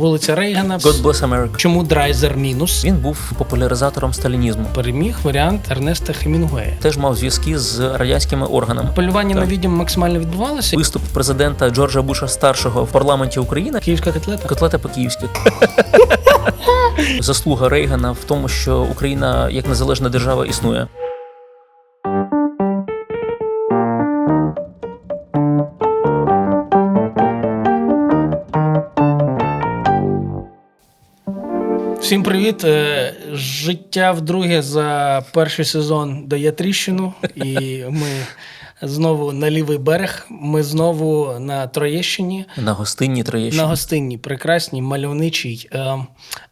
Вулиця Рейгана. God bless America. Чому драйзер мінус? Він був популяризатором сталінізму. Переміг варіант Ернеста Хемінгуея. Теж мав зв'язки з радянськими органами. Полювання на відьом максимально відбувалося. Виступ президента Джорджа Буша старшого в парламенті України. Київська котлета. Котлета по-київськи. Заслуга Рейгана в тому, що Україна як незалежна держава існує. Всім привіт. Е, Життя вдруге за перший сезон дає тріщину, і ми знову на лівий берег. Ми знову на Троєщині. На гостинній Троєщині. На гостинній, прекрасній, мальовничій, е,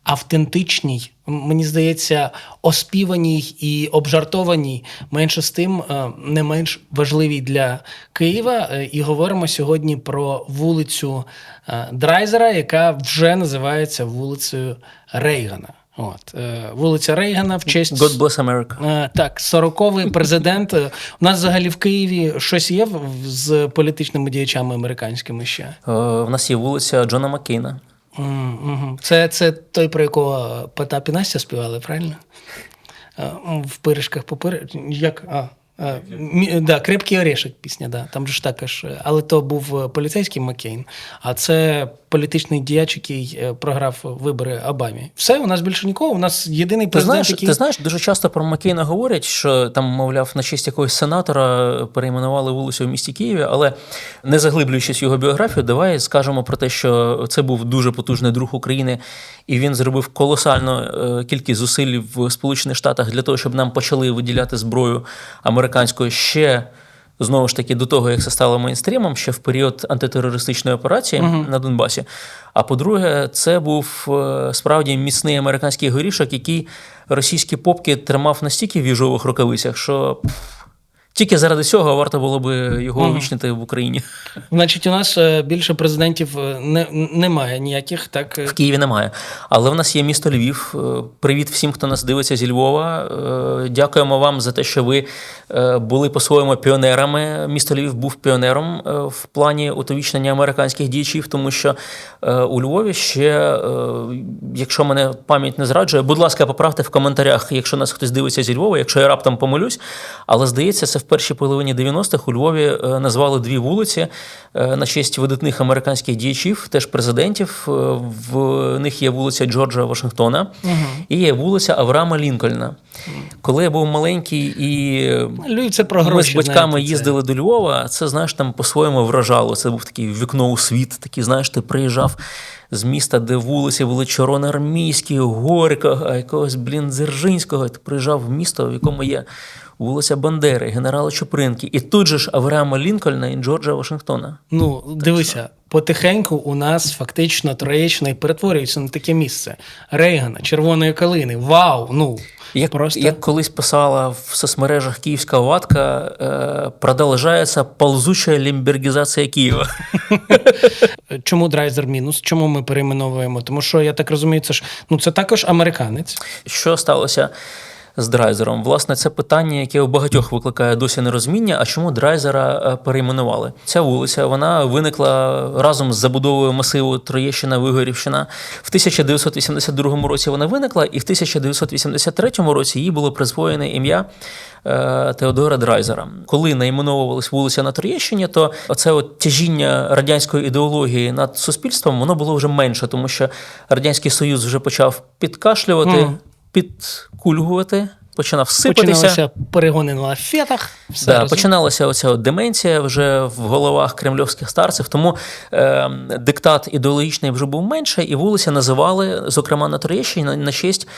автентичній, мені здається, оспіваній і обжартованій, менше з тим, е, не менш важливій для Києва. Е, І говоримо сьогодні про вулицю е, Драйзера, яка вже називається вулицею Рейгана. От, е, вулиця Рейгана в честь God bless America. Е, Так, 40-й президент. Е, У нас взагалі в Києві щось є з політичними діячами американськими ще. У нас є вулиця Джона Маккейна. Це, це той, про якого Потап і Настя співали, правильно? В пиріжках попир... Як? А, мі- да, крепкий орешек пісня, да. Там же ж також. е, Але то був е, поліцейський Маккейн, а це політичний діяч, який е, програв вибори Обамі. Все, у нас більше нікого. У нас єдиний Ти знаєш, який. ти знаєш, дуже часто про Маккейна говорять, що там, мовляв, на честь якогось сенатора перейменували вулицю в місті Києві, але не заглиблюючись його біографію, давай скажемо про те, що це був дуже потужний друг України, і він зробив колосальну е, кількість зусиль в Сполучених Штатах для того, щоб нам почали виділяти зброю американську ще. Знову ж таки, до того, як це стало мейнстрімом, ще в період антитерористичної операції на Донбасі. А по-друге, це був е, справді міцний американський горішок, який російські попки тримав настільки в їжових рукавицях, що тільки заради цього варто було би його увічнити в Україні. Значить, у нас е, більше президентів е, не, немає ніяких, так. е, В Києві немає. Але в нас є місто Львів. Привіт всім, хто нас дивиться зі Львова. Дякуємо вам за те, що ви були по-своєму піонерами. Місто Львів був піонером в плані утовічнення американських діячів, тому що у Львові ще, якщо мене пам'ять не зраджує, будь ласка, поправте в коментарях, якщо нас хтось дивиться зі Львова, якщо я раптом помилюсь. Але здається, це в першій половині 90-х у Львові е, назвали дві вулиці е, на честь видатних американських діячів, теж президентів. Е, В них є вулиця Джорджа Вашингтона і є вулиця Авраама Лінкольна. Коли я був маленький і Львів це про ми з батьками знаєте, це- їздили до Львова, це знаєш там по-своєму вражало. Це був такий вікно у світ. Такий, знаєш, ти приїжджав з міста, де вулиці були Чорноармійські, Горького, якогось блін Дзержинського. Ти приїжджав в місто, в якому є вулиця Бандери, генерала Чупринки, і тут же ж Авраама Лінкольна і Джорджа Вашингтона. Ну, дивися, потихеньку у нас фактично Троєщина і перетворюється на таке місце. Рейгана, червоної калини. Вау! Ну Як, просто як колись писала в соцмережах Київська ватка, е, продовжується ползуча лімбергізація Києва. чому драйзер мінус? Чому ми перейменовуємо? Тому що я так розумію, це ж ну це також американець. Що сталося з драйзером? Власне, це питання, яке у багатьох викликає досі нерозуміння. А чому драйзера е, перейменували? Ця вулиця вона виникла разом з забудовою масиву Троєщина Вигорівщина. В 1982 році вона виникла, і в 1983 році їй було присвоєне ім'я. е, Теодора Драйзера. Коли найменовувалась вулиця на Троєщині, то оце от тяжіння радянської ідеології над суспільством воно було вже менше, тому що Радянський Союз вже почав підкашлювати, Мгм. Підкульгувати, починав сипатися. Починалися перегони на лафетах. Все Да, починалася оця от деменція вже в головах кремльовських старців, тому е, диктат ідеологічний вже був менше, і вулиця називали, зокрема на Троєщині, на, на честь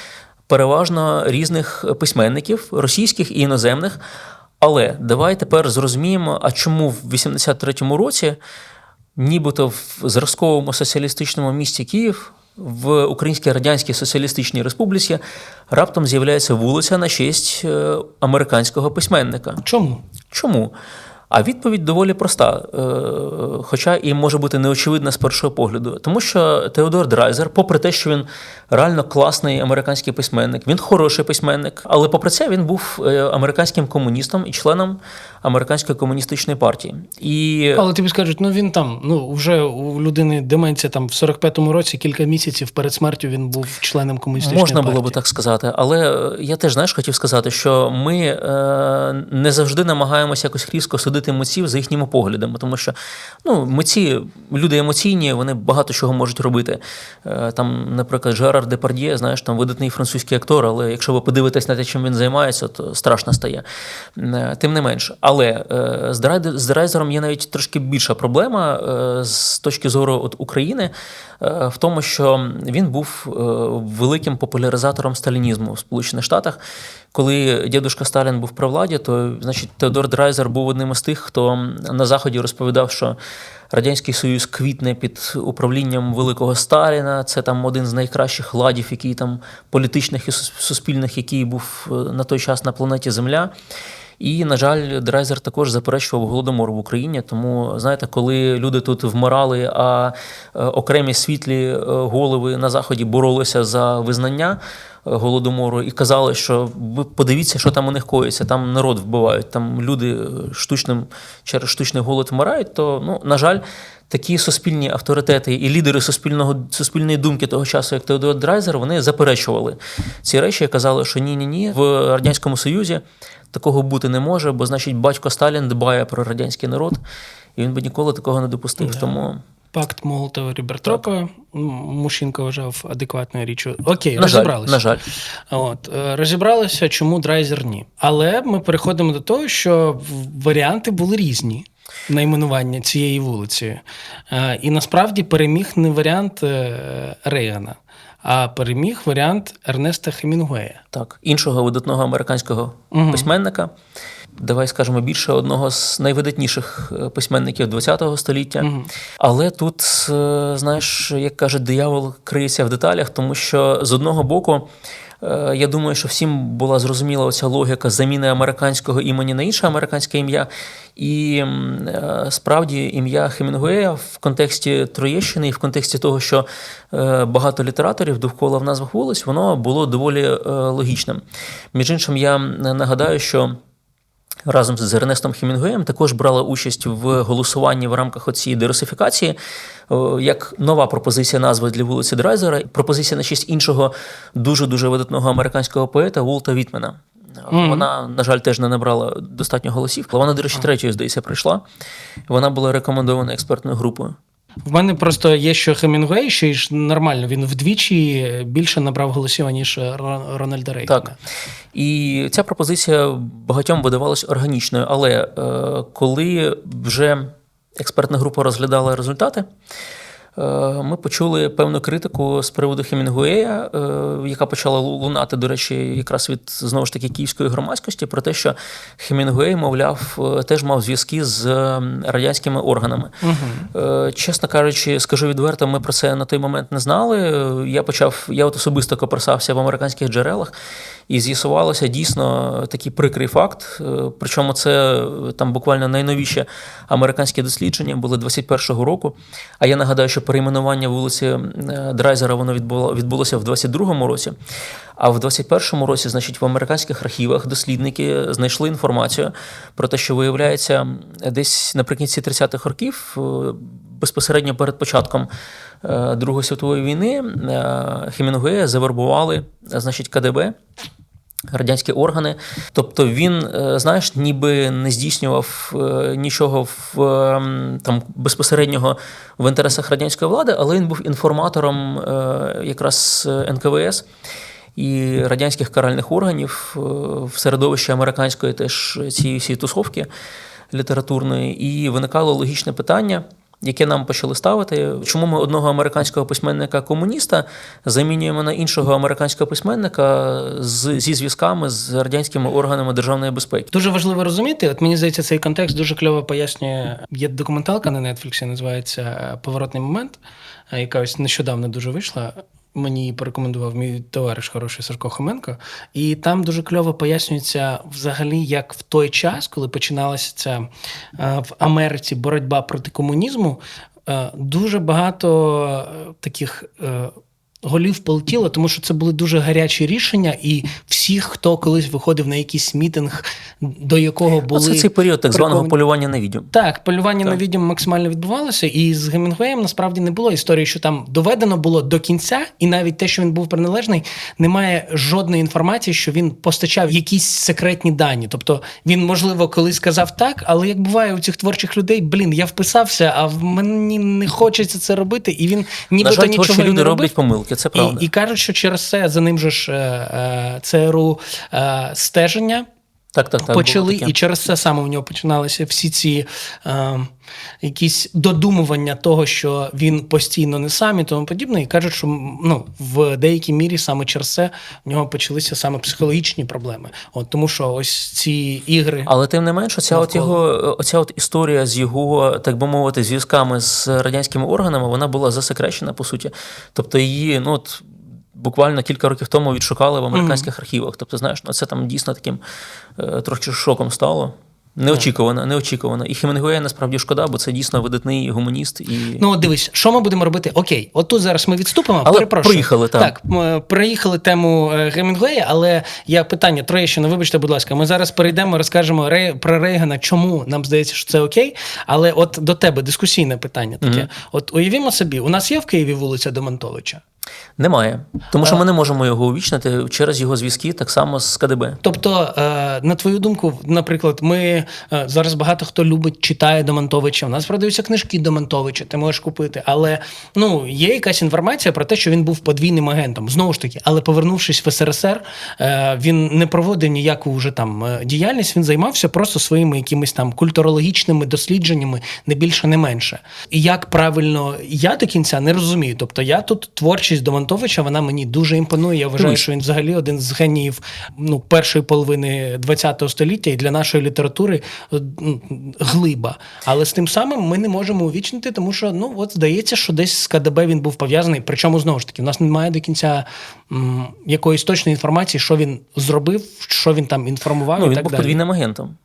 переважно різних письменників, російських і іноземних. Але давай тепер зрозуміємо, а чому в 83-му році, нібито в зразковому соціалістичному місті Київ, в Українській Радянській Соціалістичній Республіці раптом з'являється вулиця на честь е, американського письменника. Чому? Чому? А відповідь доволі проста, е, хоча і може бути неочевидна з першого погляду. Тому що Теодор Драйзер, попри те, що він реально класний американський письменник, він хороший письменник, але попри це він був е, американським комуністом і членом американської комуністичної партії. І Але тобі скажуть, ну він там, ну вже у людини деменція там в 45-му році, кілька місяців перед смертю він був членом комуністичної Можна партії. було би так сказати, але е, я теж знаєш, хотів сказати, що ми е, не завжди намагаємося якось різко судити митців за їхніми поглядами, тому що ну, митці, люди емоційні, вони багато чого можуть робити. Е, там, наприклад, Жерар Депардьє, знаєш, там видатний французький актор, але якщо ви подивитесь на те, чим він займається, то страшно стає. Е, Тим не менш, але е, з Драйзером є навіть трошки більша проблема з точки зору от України в тому, що він був великим популяризатором сталінізму в Сполучених Штатах. Коли дідушка Сталін був при владі, то значить Теодор Драйзер був одним із тих, хто на заході розповідав, що Радянський Союз квітне під управлінням великого Сталіна. Це там один з найкращих ладів, який там політичних і суспільних, який був е, на той час на планеті Земля. І, на жаль, Драйзер також заперечував голодомор в Україні. Тому, знаєте, коли люди тут вмирали, а е, окремі світлі е, голови на заході боролися за визнання е, голодомору і казали, що ви подивіться, що там у них коїться, там народ вбивають, там люди штучним через штучний голод вмирають. То, ну, на жаль, такі суспільні авторитети і лідери суспільного суспільної думки того часу, як Теодор Драйзер, вони заперечували ці речі і казали, що ні, ні, ні, в радянському союзі такого бути не може, бо значить батько Сталін дбає про радянський народ, і він би ніколи такого не допустив. Тому Пакт Молотова Ріббентропа м, Мушінка вважав адекватною річчю. Окей, на жаль, розібралися. на жаль, От, е, розібралися, чому драйзер ні. Але ми переходимо до того, що варіанти були різні найменування цієї вулиці. Е, І насправді переміг не варіант е, Рейгана, а переміг варіант Ернеста Хемінгуея. так іншого видатного американського письменника. Давай скажемо більше одного з найвидатніших е, письменників ХХ століття. Але тут, знаєш, як каже, диявол криється в деталях, тому що з одного боку. Е, Я думаю, що всім була зрозуміла оця логіка заміни американського імені на інше американське ім'я. І е, справді ім'я Хемінгуея в контексті Троєщини і в контексті того, що е, багато літераторів довкола в назвах вулиць, воно було доволі логічним. Між іншим, я нагадаю, що. Разом з Ернестом Хемінгуєм також брала участь в голосуванні в рамках оцієї дерусифікації як нова пропозиція назви для вулиці Драйзера, пропозиція на честь іншого дуже дуже видатного американського поета Волта Вітмена. Вона, на жаль, теж не набрала достатньо голосів. Вона, до речі, третьою, здається, прийшла. Вона була рекомендована експертною групою. В мене просто є, що Хемінгуей що ж нормально, він вдвічі більше набрав голосів, ніж Рональда Рейгана. Так. І ця пропозиція багатьом видавалась органічною, але е, коли вже експертна група розглядала результати, ми почули певну критику з приводу Хемінгуея, е, яка почала лунати, до речі, якраз від знову ж таки київської громадськості, про те, що Хемінгуей, мовляв, е, теж мав зв'язки з е, радянськими органами. Е, Чесно кажучи, скажу відверто, ми про це на той момент не знали. Е, Я почав, я от особисто копирсався в американських джерелах, і з'ясувалося дійсно такий прикрий факт. Е, Причому це е, там буквально найновіші американські дослідження були 21-го року. А я нагадаю, що перейменування вулиці е, Драйзера воно відбуло, відбулося в 22-му році. А в 21-му році, значить, в американських архівах дослідники знайшли інформацію про те, що виявляється, десь наприкінці 30-х років, е, безпосередньо перед початком е, Другої світової війни, Хемінгуея завербували, значить, КДБ. Радянські органи, тобто він, е, знаєш, ніби не здійснював е, нічого в ем, там безпосереднього в інтересах радянської влади, але він був інформатором е, якраз НКВС і радянських каральних органів е, в середовищі американської теж цієї всієї тусовки літературної, і виникало логічне питання. Яке нам почали ставити, чому ми одного американського письменника комуніста замінюємо на іншого американського письменника з, зі зв'язками з радянськими органами державної безпеки? Дуже важливо розуміти. От мені здається, цей контекст дуже кльово пояснює. Є документалка на Нетфліксі, називається Поворотний момент, яка ось нещодавно дуже вийшла. Мені порекомендував мій товариш хороший Сашко Хоменко, і там дуже кльово пояснюється взагалі, як в той час, коли починалася ця е, в Америці боротьба проти комунізму, е, дуже багато е, таких. Голів полетіло, тому що це були дуже гарячі рішення, і всіх, хто колись виходив на якийсь мітинг, до якого були Оце цей період так званого приковані- полювання на відьом. так, полювання на Так. відьом максимально відбувалося, і з Гемінгуеєм насправді не було історії, що там доведено було до кінця, і навіть те, що він був приналежний, немає жодної інформації, що він постачав якісь секретні дані. Тобто він, можливо, колись сказав так, але як буває у цих творчих людей, блін, я вписався, а в мені не хочеться це робити, і він нібито нічого не люди робив. роблять помилки, це правда. І, і кажуть, що через це за ним же ж е, е, ЦРУ е, стеження так, так, так. почали, і через це саме у нього починалися всі ці е, якісь додумування того, що він постійно не сам і тому подібне. І кажуть, що ну, в деякій мірі саме через це в нього почалися саме психологічні проблеми. От тому, що ось ці ігри. Але тим не менш, оця от його оця от історія з його, так би мовити, зв'язками з радянськими органами, вона була засекречена по суті. Тобто її, ну от. Буквально кілька років тому відшукали в американських архівах. Тобто, знаєш, ну це там дійсно таким е, трошки шоком стало. Неочікувано, неочікувано. І Хемінгуея насправді шкода, бо це дійсно видатний гуманіст. І... Ну, от дивись, що ми будемо робити? Окей, от тут зараз ми відступимо. Але перепрошую. проїхали, так. Так, ми проїхали тему е, Гемінгуея, але я питання Троєщина, вибачте, будь ласка, ми зараз перейдемо, розкажемо про Рейгана, чому нам здається, що це окей. Але от до тебе дискусійне питання таке. От уявімо собі, у нас є в Києві вулиця Домонтовича. Немає. Тому що ми не можемо його увічнити через його зв'язки так само з КДБ. Тобто, е, на твою думку, наприклад, ми е, зараз багато хто любить, читає Домонтовича. У нас продаються книжки Домонтовича, ти можеш купити. Але ну є якась інформація про те, що він був подвійним агентом. Знову ж таки, але повернувшись в СРСР, е, він не проводив ніяку вже там е, діяльність. Він займався просто своїми якимись там культурологічними дослідженнями, не більше, не менше. І як правильно я до кінця не розумію. Тобто, я тут творчість Домонтовича, вона мені дуже імпонує. Я вважаю, що він взагалі один з геніїв ну, першої половини ХХ століття і для нашої літератури е, ну, глиба. Але з тим самим ми не можемо увічнити, тому що ну от здається, що десь з КДБ він був пов'язаний. Причому знову ж таки, у нас немає до кінця м, якоїсь точної інформації, що він зробив, що він там інформував Ну, і він так був далі. подвійним агентом.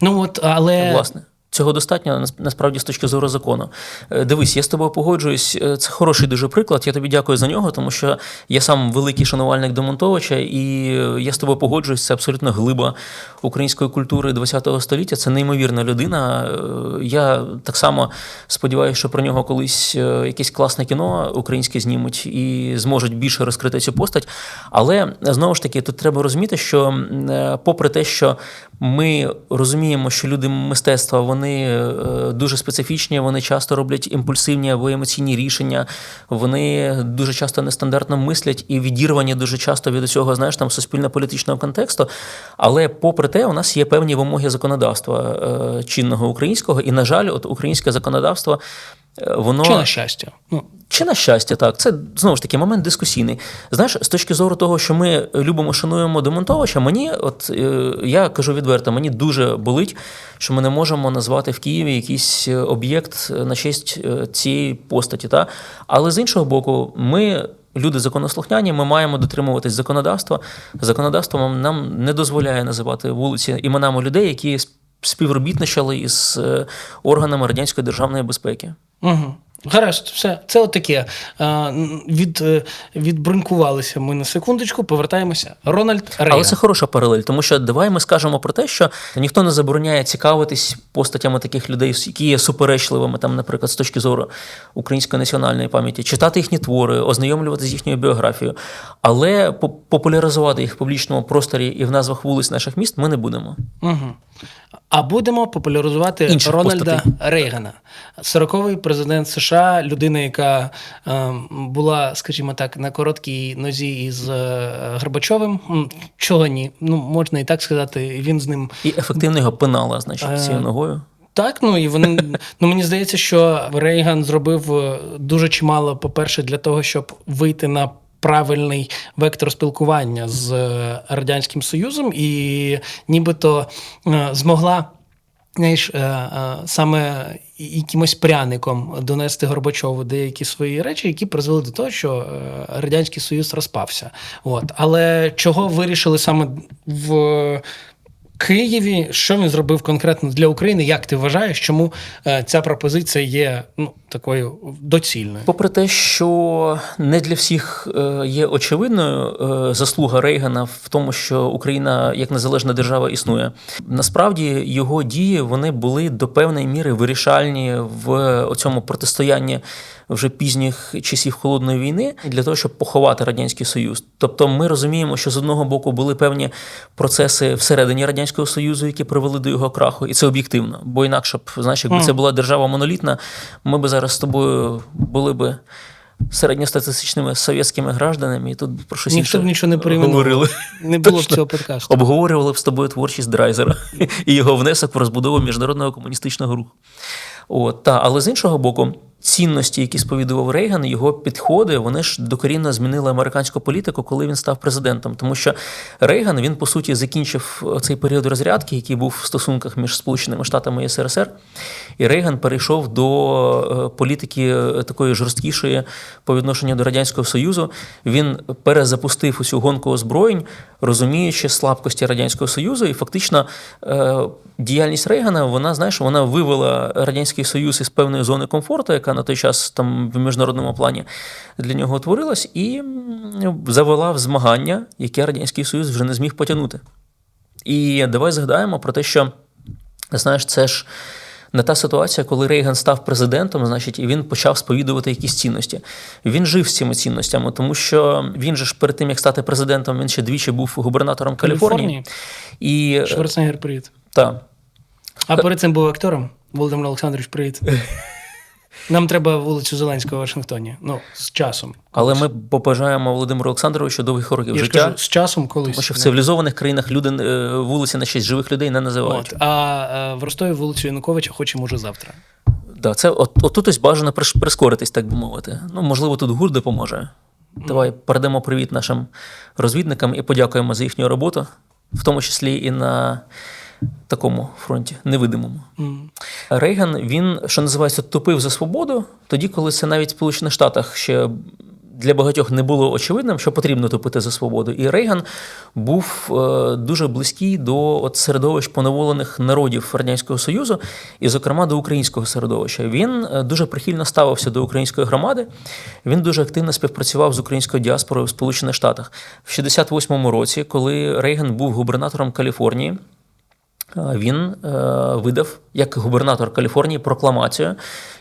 Ну от, але Власне. Цього достатньо насправді з точки зору закону. Е, Дивись, я з тобою погоджуюсь. Е, Це хороший дуже приклад. Я тобі дякую за нього, тому що я сам великий шанувальник Домонтовича, і е, я з тобою погоджуюсь. Це абсолютно глиба української культури ХХ століття. Це неймовірна людина. Я так само сподіваюся, що про нього колись якесь класне кіно українське знімуть і зможуть більше розкрити цю постать. Але знову ж таки, тут треба розуміти, що попри те, що ми розуміємо, що люди мистецтва вони е, дуже специфічні, вони часто роблять імпульсивні або емоційні рішення, вони дуже часто нестандартно мислять і відірвані дуже часто від усього, знаєш, там суспільно-політичного контексту. Але попри те, у нас є певні вимоги законодавства е, чинного українського, і, на жаль, от українське законодавство. Е, Воно чи на щастя? Ну, чи на щастя, так. Це знову ж таки момент дискусійний. Знаєш, з точки зору того, що ми любимо, шануємо Демонтовича, мені, от е, я кажу відверто, мені дуже болить, що ми не можемо назвати в Києві якийсь е, об'єкт на честь цієї постаті. Та? Але з іншого боку, ми. Люди законослухняні, ми маємо дотримуватись законодавства. Законодавство нам не дозволяє називати вулиці іменами людей, які співробітничали із органами радянської державної безпеки. Угу. Гаразд, все. Це отаке. Від, е, відбрунькувалися ми на секундочку, повертаємося. Рональд Рейган. Але це хороша паралель, тому що давай ми скажемо про те, що ніхто не забороняє цікавитись постатями таких людей, які є суперечливими, там, наприклад, з точки зору української національної пам'яті, читати їхні твори, ознайомлюватися з їхньою біографією, але по- популяризувати їх в публічному просторі і в назвах вулиць наших міст ми не будемо. Угу. А будемо популяризувати Інших Рональда постатей. Рейгана, 40-й президент США, людина, яка е, була, скажімо так, на короткій нозі із е, Горбачовим. Чого ні? Ну, можна і так сказати. Він з ним І ефективно його пинала, значить, Е, цією ногою. Так, ну і вони ну мені здається, що Рейган зробив е, дуже чимало, по-перше, для того, щоб вийти на правильний вектор спілкування з е, радянським союзом, і нібито е, змогла. Знаєш, е, саме якимось пряником донести Горбачову деякі свої речі, які призвели до того, що Радянський Союз розпався. От. Але чого вирішили саме в Києві? Що він зробив конкретно для України? Як ти вважаєш, чому ця пропозиція є ну, такою доцільною? Попри те, що не для всіх е, є очевидною е, заслуга Рейгана в тому, що Україна як незалежна держава існує, насправді його дії вони були до певної міри вирішальні в цьому протистоянні вже пізніх часів холодної війни для того, щоб поховати радянський союз. Тобто, ми розуміємо, що з одного боку були певні процеси всередині радянського союзу, які привели до його краху, і це об'єктивно. Бо інакше б, знаєш, якби це була держава монолітна, ми б зараз з тобою були би середньостатистичними совєтськими гражданами, і тут про щось Ніхто б нічого не перейменував. говорили. Не було б цього подкасту. Обговорювали б з тобою творчість Драйзера і його внесок в розбудову міжнародного комуністичного руху. От, та, але з іншого боку, цінності, які сповідував Рейган, його підходи, вони ж докорінно змінили американську політику, коли він став президентом. Тому що Рейган він по суті закінчив цей період розрядки, який був в стосунках між Сполученими Штатами і СРСР. І Рейган перейшов до е, політики е, такої жорсткішої по відношенню до радянського союзу. Він перезапустив усю гонку озброєнь, розуміючи слабкості радянського союзу, і фактично е, діяльність Рейгана, вона знаєш, вона вивела радянський союз із певної зони комфорту, яка на той час там в міжнародному плані для нього утворилась, і завела в змагання, яке радянський союз вже не зміг потягнути. І давай згадаємо про те, що знаєш, це ж. Не та ситуація, коли Рейган став президентом, значить, і він почав сповідувати якісь цінності. Він жив з цими цінностями, тому що він же ж перед тим, як стати президентом, він ще двічі був губернатором Каліфорнії. І Шварценеггер, привіт. та, А перед цим був актором. Володимир Олександрович, привіт. Нам треба вулицю Зеленського в Вашингтоні. Ну, з часом. але ми побажаємо Володимиру Олександровичу довгих років Я життя, кажу, з часом колись. тому що в цивілізованих країнах люди е, вулиці на честь живих людей не називають. От. А е, в Ростові вулицю Януковича хочемо уже завтра. Да, це от, отут ось бажано прискоритись, так би мовити. Ну, можливо, тут гурт допоможе. Давай передамо привіт нашим розвідникам і подякуємо за їхню роботу, в тому числі і на такому фронті, невидимому. М. Рейган, він, що називається, тупив за свободу, тоді, коли це навіть в Сполучених Штатах ще для багатьох не було очевидним, що потрібно тупити за свободу. І Рейган був е, дуже близький до от середовищ поневолених народів Радянського Союзу, і, зокрема, до українського середовища. Він е, дуже прихильно ставився до української громади. Він дуже активно співпрацював з українською діаспорою в Сполучених Штатах. В 68-му році, коли Рейган був губернатором Каліфорнії. Він е, видав як губернатор Каліфорнії прокламацію,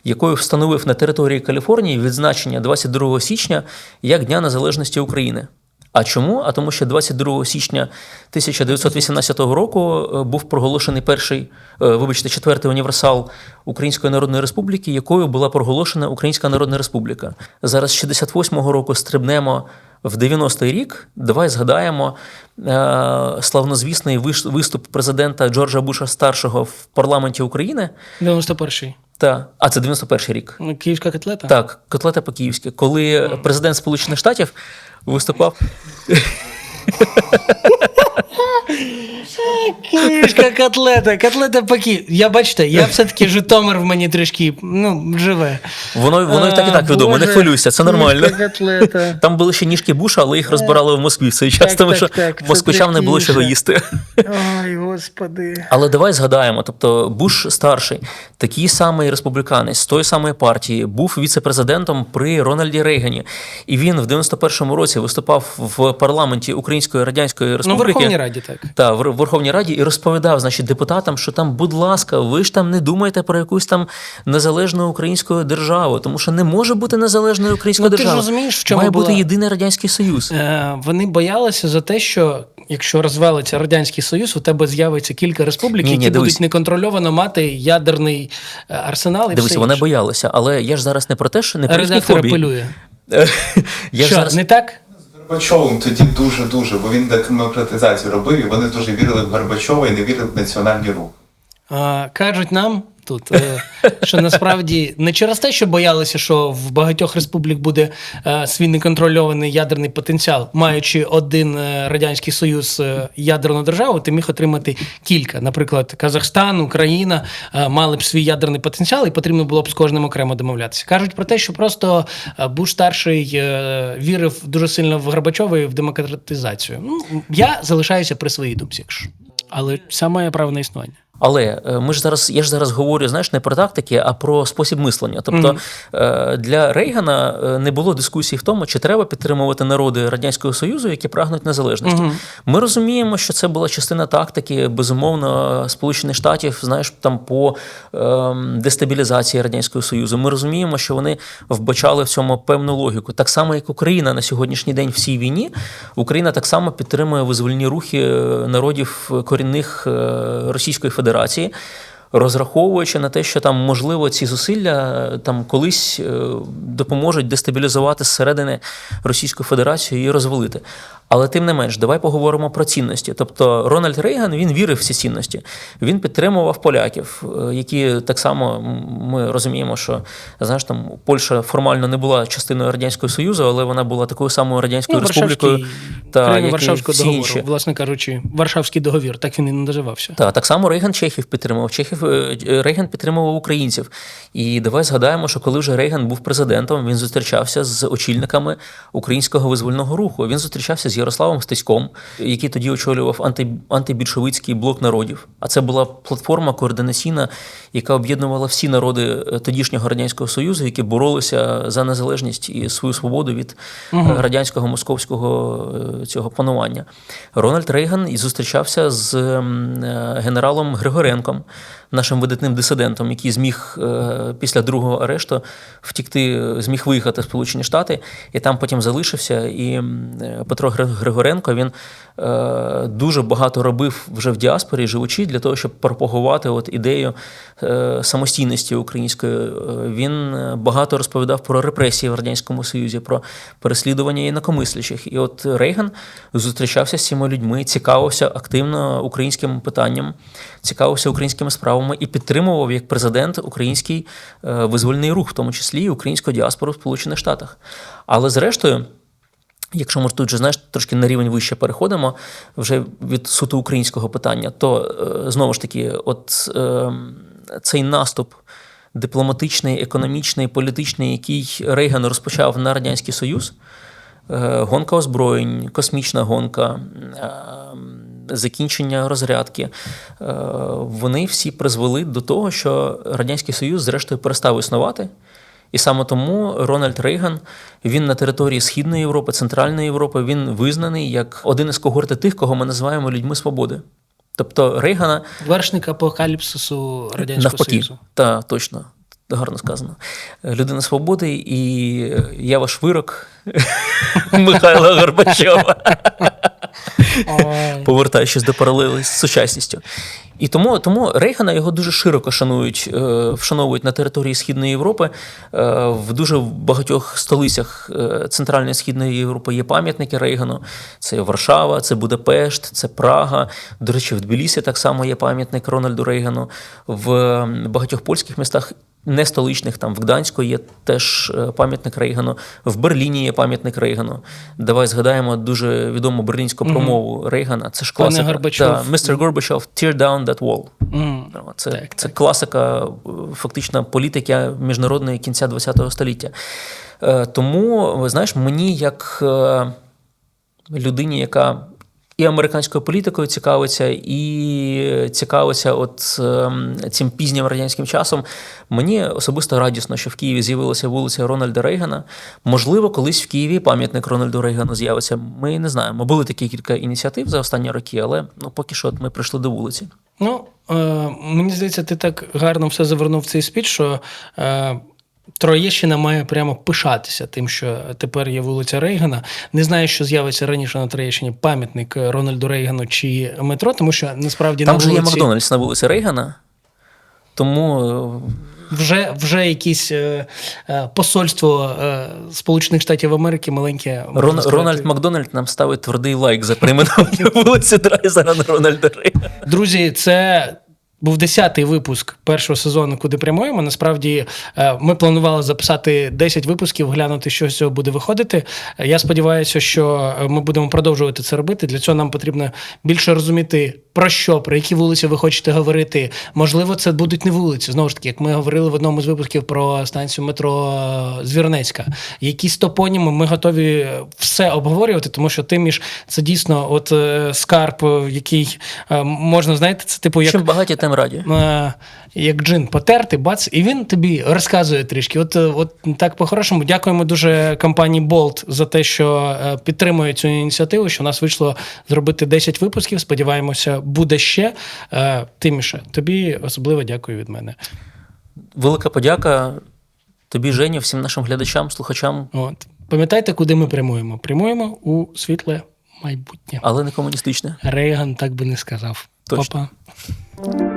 якою встановив на території Каліфорнії відзначення 22 січня як Дня Незалежності України. А чому? А тому, що 22 січня 1918 року е, був проголошений перший, е, вибачте, четвертий універсал Української Народної Республіки, якою була проголошена Українська Народна Республіка. Зараз з 68-го року стрибнемо в 90-й рік. Давай згадаємо е, славнозвісний виступ президента Джорджа Буша старшого в парламенті України. 91-й. Та, а це 91-й рік. Ну, Київська котлета? Так, котлета по-київськи. Коли президент Сполучених Штатів виступав. Київська котлета, котлета по Я бачите, я все-таки Житомир в мені трішки ну, живе. Воно, воно і так і так відомо, не хвилюйся, це нормально. Котлета. Там були ще ніжки Буша, але їх розбирали в Москві в цей час, Так, тому так, що москвичам не було чого їсти. Ой, господи. Але давай згадаємо: тобто Буш старший, такий самий республіканець з тої самої партії, був віце-президентом при Рональді Рейгані. І він в 91-му році виступав в парламенті Української Радянської Ну, Республіки. Верховній Раді так. Та в Верховній Раді і розповідав, значить, депутатам, що там, будь ласка, ви ж там не думайте про якусь там незалежну українську державу, тому що не може бути незалежної української Ну, ти ж розумієш, в чому Має була- бути єдиний радянський союз. Е, вони боялися за те, що якщо розвалиться Радянський Союз, у тебе з'явиться кілька республік, Ні-ні, які дивись. будуть неконтрольовано мати ядерний е, арсенал і Дивися, все вони боялися, але я ж зараз не про те, що не про Редактор апелює. Я ж що, зараз не так? Горбачовим тоді дуже-дуже, бо він демократизацію робив, і вони дуже вірили в Горбачова і не вірили в національні рух. Е, кажуть нам, тут. Е, Що насправді не через те, що боялися, що в багатьох республік буде е, свій неконтрольований ядерний потенціал, маючи один е, радянський союз ядерну державу, ти міг отримати кілька. Наприклад, Казахстан, Україна мали б свій ядерний потенціал, і потрібно було б з кожним окремо домовлятися. Кажуть про те, що просто Буш старший вірив дуже сильно в Горбачова і в демократизацію. Ну, я залишаюся при своїй думці, якщо. але саме має право на існування. Але е, ми ж зараз, я ж зараз говорю, знаєш, не про тактики, а про спосіб мислення. Тобто е, для Рейгана е, не було дискусії в тому, чи треба підтримувати народи Радянського Союзу, які прагнуть незалежності. Ми розуміємо, що це була частина тактики, безумовно, Сполучених Штатів, знаєш, там по е, дестабілізації Радянського Союзу. Ми розуміємо, що вони вбачали в цьому певну логіку. Так само, як Україна на сьогоднішній день в цій війні, Україна так само підтримує визвольні рухи народів корінних Російської Федерації. Федерації. Розраховуючи на те, що там можливо ці зусилля е, там колись е, допоможуть дестабілізувати зсередини Російську Федерацію і розвалити. Але тим не менш, давай поговоримо про цінності. Тобто Рональд Рейган він вірив в ці цінності. Він підтримував поляків, е, які так само ми розуміємо, що знаєш, там Польща формально не була частиною радянського союзу, але вона була такою самою радянською Ну, республікою, та як Варшавського всі договору, інші. власне кажучи, Варшавський договір, так він і не називався. Так, так само Рейган Чехів підтримував. Чехів е, Рейган підтримував українців. І давай згадаємо, що коли вже Рейган був президентом, він зустрічався з очільниками українського визвольного руху. Він зустрічався з Ярославом Стеськом, який тоді очолював анти, антибільшовицький блок народів. А це була платформа координаційна, яка об'єднувала всі народи е, тодішнього радянського союзу, які боролися за незалежність і свою свободу від е, радянського московського е, цього панування. Рональд Рейган і зустрічався з е, генералом Григоренком, нашим видатним дисидентом, який зміг е, після другого арешту втікти, зміг виїхати в Сполучені Штати, і там потім залишився. І е, Петро Григоренко він е, дуже багато робив вже в діаспорі, живучи, для того, щоб пропагувати от ідею самостійності української. Він багато розповідав про репресії в радянському союзі, про переслідування інакомислячих. І от Рейган зустрічався з цими людьми, цікавився активно українським питанням, цікавився українськими справами і підтримував як президент український е, визвольний рух, в тому числі і українську діаспору в Сполучених Штатах. Але зрештою. Якщо ми тут же знаєш, трошки на рівень вище переходимо вже від суто українського питання, то е, знову ж таки, от е, цей наступ дипломатичний, економічний, політичний, який Рейган розпочав на Радянський Союз, гонка озброєнь, космічна гонка, закінчення розрядки, е, вони всі призвели до того, що Радянський Союз, зрештою, перестав існувати. І саме тому Рональд Рейган він на території Східної Європи, Центральної Європи він визнаний як один із когорти тих, кого ми називаємо людьми свободи. Тобто Рейгана Вершник апокаліпсису Радянського навпаки, Союзу. та точно. Гарно сказано. Людина свободи, і я ваш вирок Михайла Горбачова, повертаючись до паралелі з сучасністю. І тому, тому Рейгана його дуже широко шанують, е, вшановують на території Східної Європи. Е, В дуже багатьох столицях е, Центральної Східної Європи є пам'ятники Рейгану. Це Варшава, це Будапешт, це Прага. До речі, в Тбілісі так само є пам'ятник Рональду Рейгану. В багатьох польських містах не столичних, там в Гданську є теж е, пам'ятник Рейгану, в Берліні є пам'ятник Рейгану. Давай згадаємо дуже відому берлінську промову Рейгана. Це ж класика. Горбачов. Да, Mr. Gorbachev, tear down that wall. Ну, Це, Так, це так. класика, е, фактично, політики міжнародної кінця ХХ століття. Е, Тому, знаєш, мені як людині, яка і американською політикою цікавиться, і цікавиться от ем, цим пізнім радянським часом. Мені особисто радісно, що в Києві з'явилася вулиця Рональда Рейгана. Можливо, колись в Києві пам'ятник Рональду Рейгану з'явиться. Ми не знаємо. Були такі кілька ініціатив за останні роки, але ну, поки що от ми прийшли до вулиці. Ну, е, мені здається, ти так гарно все завернув цей спіч, що е, Троєщина має прямо пишатися тим, що тепер є вулиця Рейгана. Не знаю, що з'явиться раніше на Троєщині пам'ятник Рональду Рейгану чи метро, тому що насправді Там на же є Макдональдс на вулиці Рейгана. Тому е, вже, вже якесь е, е, посольство е, Сполучених Штатів Америки маленьке. Рон. Рональд Макдональд нам ставить твердий лайк за перейменування вулиці Драйзера на Рональда Рейгана. Друзі, це був 10-й випуск першого сезону, куди прямуємо. Насправді е, ми планували записати 10 випусків, глянути, що з цього буде виходити. Е, Я сподіваюся, що е, ми будемо продовжувати це робити. Для цього нам потрібно більше розуміти, про що, про які вулиці ви хочете говорити. Можливо, це будуть не вулиці. Знову ж таки, як ми говорили в одному з випусків про станцію метро Звірнецька. Якісь топоніми ми готові все обговорювати, тому що Тиміш це дійсно от скарб, який можна, знаєте, це типу як. Багаті, тим раді. Е, Як джин потерти, бац, і він тобі розказує трішки. От, е, от так по-хорошому. Дякуємо дуже компанії Bolt за те, що е, підтримує цю ініціативу, що у нас вийшло зробити 10 випусків. Сподіваємося, буде ще. Тиміше, тобі особливо дякую від мене. Велика подяка тобі, Женя, всім нашим глядачам, слухачам, От. Пам'ятайте, куди ми прямуємо? Прямуємо у світле майбутнє. але не комуністичне. Рейган так би не сказав. Точно. Па-па.